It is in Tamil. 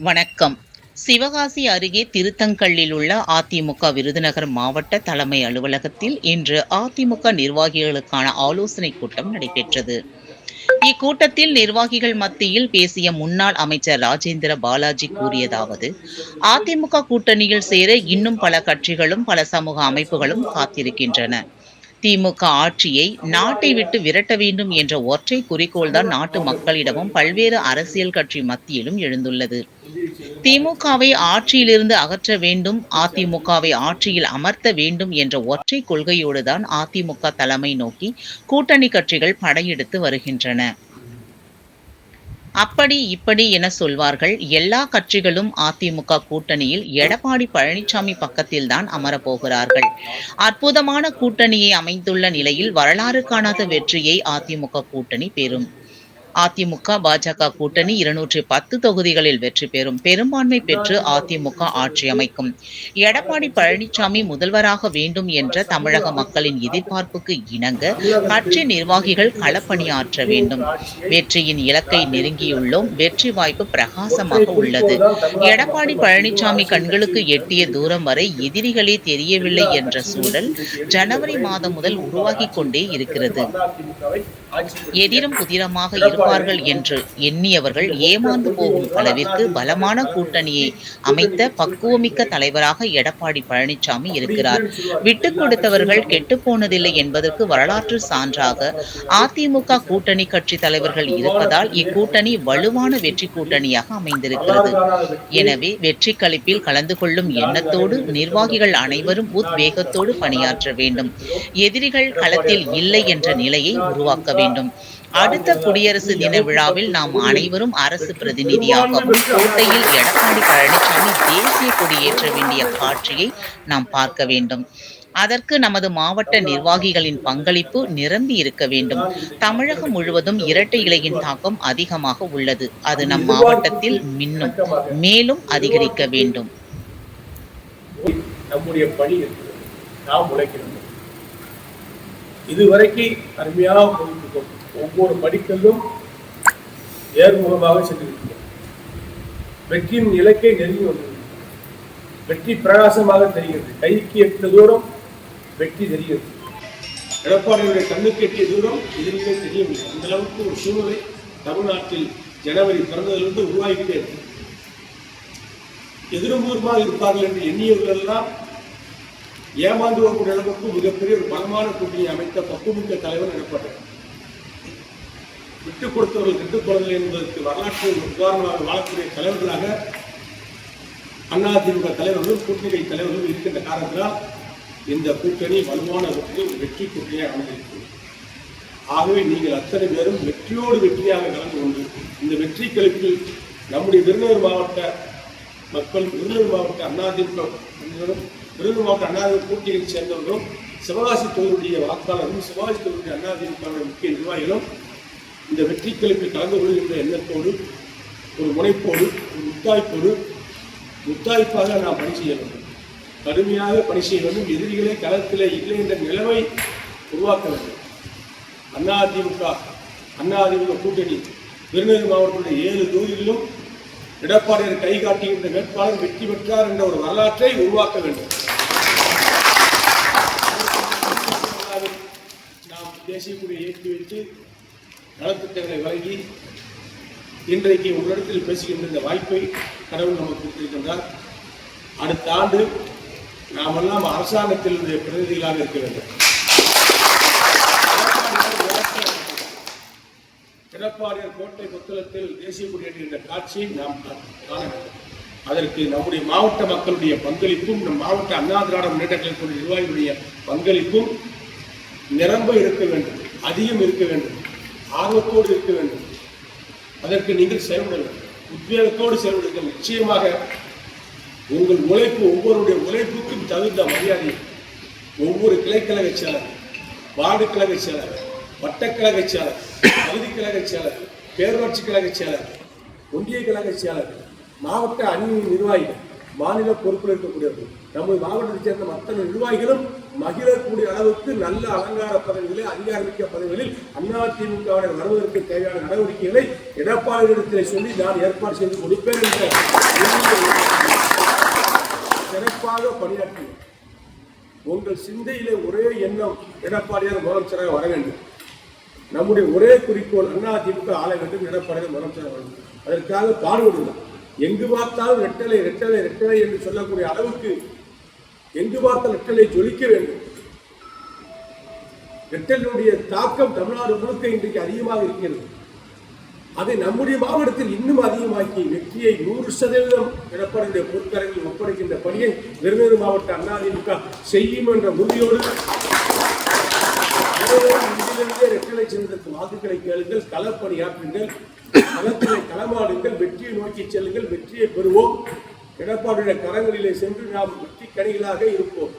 வணக்கம். சிவகாசி அருகே திருத்தங்கல்லில் உள்ள அதிமுக விருதுநகர் மாவட்ட தலைமை அலுவலகத்தில் இன்று அதிமுக நிர்வாகிகளுக்கான ஆலோசனை கூட்டம் நடைபெற்றது. இக்கூட்டத்தில் நிர்வாகிகள் மத்தியில் பேசிய முன்னாள் அமைச்சர் ராஜேந்திர பாலாஜி கூறியதாவது அதிமுக கூட்டணியில் சேர இன்னும் பல கட்சிகளும் பல சமூக அமைப்புகளும் காத்திருக்கின்றன. திமுக ஆட்சியை நாட்டை விட்டு விரட்ட வேண்டும் என்ற ஒற்றை குறிக்கோள்தான் நாட்டு மக்களிடமும் பல்வேறு அரசியல் கட்சி மத்தியிலும் எழுந்துள்ளது. திமுகவை ஆட்சியிலிருந்து அகற்ற வேண்டும் அதிமுகவை ஆட்சியில் அமர்த்த வேண்டும் என்ற ஒற்றை கொள்கையோடுதான் அதிமுக தலைமை நோக்கி கூட்டணி கட்சிகள் படையெடுத்து வருகின்றன. அப்படி இப்படி என சொல்வார்கள். எல்லா கட்சிகளும் அதிமுக கூட்டணியில் எடப்பாடி பழனிசாமி பக்கத்தில்தான் அமரப்போகிறார்கள். அற்புதமான கூட்டணியை அமைந்துள்ள நிலையில் வரலாறு காணாத வெற்றியை அதிமுக கூட்டணி பெறும். அதிமுக பாஜக கூட்டணி இருநூற்றி பத்து தொகுதிகளில் வெற்றி பெறும் பெரும்பான்மை பெற்று அதிமுக ஆட்சி அமைக்கும். எடப்பாடி பழனிசாமி முதல்வராக வேண்டும் என்ற தமிழக மக்களின் எதிர்பார்ப்புக்கு இணங்க கட்சி நிர்வாகிகள் களப்பணியாற்ற வேண்டும். வெற்றியின் இலக்கை நெருங்கியுள்ளோம். வெற்றி வாய்ப்பு பிரகாசமாக உள்ளது. எடப்பாடி பழனிசாமி கண்களுக்கு எட்டிய தூரம் வரை எதிரிகளே தெரியவில்லை என்ற சூழல் ஜனவரி மாதம் முதல் உருவாகிக் கொண்டே இருக்கிறது. எதிரும் புதிரமாக இருப்பார்கள் என்று எண்ணியவர்கள் ஏமாந்து போகும் அளவிற்கு பலமான கூட்டணியை அமைத்த பக்குவமிக்க தலைவராக எடப்பாடி பழனிசாமி இருக்கிறார். விட்டுக் கொடுத்தவர்கள் கெட்டுப் போனதில்லை என்பதற்கு வரலாற்று சான்றாக அதிமுக கூட்டணி கட்சி தலைவர்கள் இருப்பதால் இக்கூட்டணி வலுவான வெற்றி கூட்டணியாக அமைந்திருக்கிறது. எனவே வெற்றி கழிப்பில் கலந்து கொள்ளும் எண்ணத்தோடு நிர்வாகிகள் அனைவரும் உத்வேகத்தோடு பணியாற்ற வேண்டும். எதிரிகள் களத்தில் இல்லை என்ற நிலையை உருவாக்க வேண்டும். அடுத்த குடியரசு தின விழாவில் நாம் அனைவரும் அரசு பிரதிநிதியாகவும் கோட்டையில் எடப்பாடி பழனிசாமி தேசிய கொடியேற்ற வேண்டிய காட்சியை நாம் பார்க்க வேண்டும். அதற்கு நமது மாவட்ட நிர்வாகிகளின் பங்களிப்பு நிரம்பி இருக்க வேண்டும். தமிழகம் முழுவதும் இரட்டை இலையின் தாக்கம் அதிகமாக உள்ளது. அது நம் மாவட்டத்தில் மின்னும் மேலும் அதிகரிக்க வேண்டும். நம்முடைய பணி இருக்கிறது நாம் உழைக்கிறோம். இதுவரைக்கும் அருமையாக ஒவ்வொரு படிக்கல்லும் ஏர்முகமாக சென்றிருக்கிறோம் வெற்றியின் இலக்கை நெருங்கி வந்திருக்கிறது. வெற்றி பிரகாசமாக தெரிகிறது. கைக்கு எட்ட தூரம் வெற்றி தெரிகிறது. எடப்பாடியுடைய கண்ணுக்கு எட்டிய தூரம் எதிரிலே தெரியவில்லை அந்த அளவுக்கு ஒரு சூழ்நிலை தமிழ்நாட்டில் ஜனவரி பிறந்ததிலிருந்து உருவாகிட்டே இருக்கு. எதிர்பூர்வமாக இருப்பார்கள் என்று எண்ணியவர்கள் எல்லாம் ஏமாந்து வரக்கூடிய அளவுக்கு மிகப்பெரிய ஒரு பலமான கூட்டணியை அமைத்த பக்குமிக்க தலைவர் எடப்பாடி. விட்டுக் கொடுத்தவர்கள் விட்டுக் கொள்ளவில்லை என்பதற்கு வரலாற்று உதாரணமாக வாழக்கூடிய தலைவர்களாக அதிமுக தலைவர்களும் கூட்டணி தலைவர்களும் இருக்கின்ற காரணத்தினால் இந்த கூட்டணி வலுவான வெற்றி ஒரு வெற்றி கூட்டணியாக அமைந்திருக்கிறது ஆகவே நீங்கள் அத்தனை பேரும் வெற்றியோடு வெற்றியாக கலந்து கொண்டு இந்த வெற்றி கழிப்பில் நம்முடைய விருதுநகர் மாவட்ட மக்கள் விருதுநகர் மாவட்ட அதிமுக விருதுநகர் மாவட்ட அண்ணாதிமுக கூட்டணியில் சேர்ந்தவர்களும் சிவகாசி தொகுதியுடைய வாக்காளர்களும் சிவகாசி தொகுதியுடைய அதிமுக முக்கிய நிர்வாகிகளும் இந்த வெற்றிகளுக்கு கலந்து கொள்கின்ற எண்ணத்தோடு ஒரு முனைப்போடு ஒரு உத்தாய்ப்போடு முத்தாய்ப்பாக நாம் பணி செய்ய வேண்டும். கடுமையாக பணி செய்ய வேண்டும். எதிரிகளே களத்தில் இல்லை என்ற நிலைமை உருவாக்க வேண்டும். அதிமுக அதிமுக கூட்டணி விருதுநகர் மாவட்டத்தில் ஏழு தொகுதிகளிலும் எடப்பாடியார் கை காட்டுகின்ற வேட்பாளர் வெற்றி பெற்றார் என்ற ஒரு வரலாற்றை உருவாக்க வேண்டும். நாம் தேசிய கொடியை ஏற்றி வைத்து நலத்திட்டங்களை வழங்கி இன்றைக்கு உங்களிடத்தில் பேசுகின்ற இந்த வாய்ப்பை கடவுள் நமக்கு கொடுத்திருக்கின்றார். அடுத்த ஆண்டு நாமெல்லாம் அரசாங்கத்தில் பிரதிநிதிகளாக இருக்க வேண்டும். எடப்பாடியார் கோட்டை புத்தகத்தில் தேசிய கொடி காட்சியை நாம் காண வேண்டும். அதற்கு நம்முடைய மாவட்ட மக்களுடைய பங்களிப்பும் நம் மாவட்ட அண்ணா திராவிட முன்னேற்ற கழகத்துடைய நிர்வாகிகளுடைய பங்களிப்பும் நிரம்ப இருக்க வேண்டும். அதிகம் இருக்க வேண்டும். ஆர்வத்தோடு இருக்க வேண்டும். அதற்கு நீங்கள் செயல்பட வேண்டும். உத்வேகத்தோடு செயல்படுங்கள். நிச்சயமாக உங்கள் உழைப்பு ஒவ்வொருடைய உழைப்புக்கும் தகுந்த மரியாதை. ஒவ்வொரு கிளைக்கழக செயலர் வார்டு கழக செயலர் வட்டக்கழக செயலர் பகுதி கழக செயலர் பேரூராட்சி கழக செயலர் ஒன்றிய கழக செயலர் மாவட்ட அணி நிர்வாகிகள் மாநில பொறுப்பில் இருக்கக்கூடியவர்கள். நம்முடைய மாவட்டத்தைச் சேர்ந்த மற்ற நிர்வாகிகளும் மகிழக்கூடிய அளவுக்கு நல்ல அலங்கார பதவிகளில் அதிகாரமிக்க பதவிகளில் அதிமுகவினர் வருவதற்கு தேவையான நடவடிக்கைகளை எடப்பாடியிடத்திலே சொல்லி நான் ஏற்பாடு செய்து கொடுப்பேன் என்ற சிறப்பாக பணியாற்றி உங்கள் சிந்தையிலே ஒரே எண்ணம் எடப்பாடியார் முதலமைச்சராக வர வேண்டும். நம்முடைய ஒரே குறிக்கோள் அண்ணா திமுக ஆள வேண்டும் எடப்பாடியார் முதலமைச்சராக வர வேண்டும். அதற்காக பாடுபடுகிறோம். எங்கு பார்த்தாலும் ரெட்டலை ரெட்டலை ரெட்டலை என்று சொல்லக்கூடிய அளவுக்கு எங்கு பார்த்தால் ரெட்டலை ஜொலிக்க வேண்டும். ரெட்டலினுடைய தாக்கம் தமிழ்நாடு முழுக்க இன்றைக்கு அதிகமாக இருக்கிறது. அதை நம்முடைய மாவட்டத்தில் இன்னும் அதிகமாக்கி வெற்றியை நூறு சதவீதம் எடப்பாடியுடைய பொறுத்தரங்கில் ஒப்படைக்கின்ற பணியை விருதுநகர் மாவட்ட அதிமுக செய்யும் என்ற உறுதியோடு அனைவரும் இதிலிருந்தே வாக்குகளை கேளுங்கள் களப்பணியாற்றுங்கள் களத்திலே களமாடுங்கள் வெற்றியை நோக்கி செல்லுங்கள் வெற்றியை பெறுவோம். எடப்பாடியுடைய கரங்களிலே சென்று நாம் வெற்றி கணிகளாக இருப்போம்.